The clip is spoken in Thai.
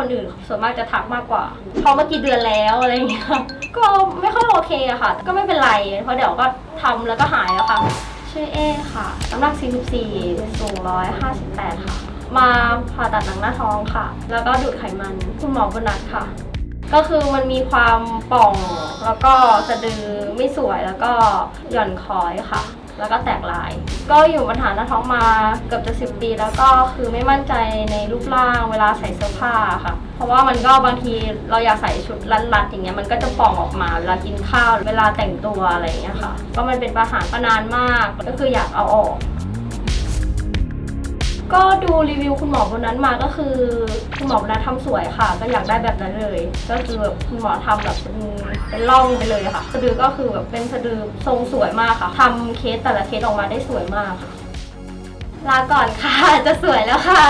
คนอื่นส่วนมากจะทักมากกว่าท้อมากี่เดือนแล้วอะไรอย่างเงี้ยก็ไม่ค่อยโอเคอะค่ะ ก็ไม่เป็นไรเพราะเดี๋ยวก็ทำแล้วก็หายแล้วค่ะ ชื่อเอค่ะน้ำหนัก 44 สูง 158 ค่ะ มาผ่าตัดหนังหน้าท้องค่ะ แล้วก็ดูดไขมันคุณหมอบนัดค่ะ ก็คือมันมีความป่องแล้วก็สะดือไม่สวยแล้วก็หย่อนคอยค่ะ แล้วก็แตกลาย ก็อยู่ปัญหาหน้าท้องมาเกือบจะสิบปี แล้วก็คือไม่มั่นใจในรูปร่างเวลาใส่เสื้อผ้าค่ะ เพราะว่ามันก็บางทีเราอยากใส่ชุดรัดๆอย่างเงี้ยมันก็จะป่องออกมาเวลากินข้าวเวลาแต่งตัวอะไรอย่างเงี้ยค่ะ ก็มันเป็นปัญหามานานมากก็คืออยากเอาออก ก็ดูรีวิวคุณหมอคนนั้นมาก็คือคุณหมอคนนั้นทำสวยค่ะ ก็อยากได้แบบนั้นเลย ก็คือแบบคุณหมอทำแบบเป็นเป็นร่องไปเลยค่ะสะดือก็คือแบบเป็นสะดือทรงสวยมากค่ะทำเคสแต่ละเคสออกมาได้สวยมากค่ะ ลาก่อนค่ะ จะสวยแล้วค่ะ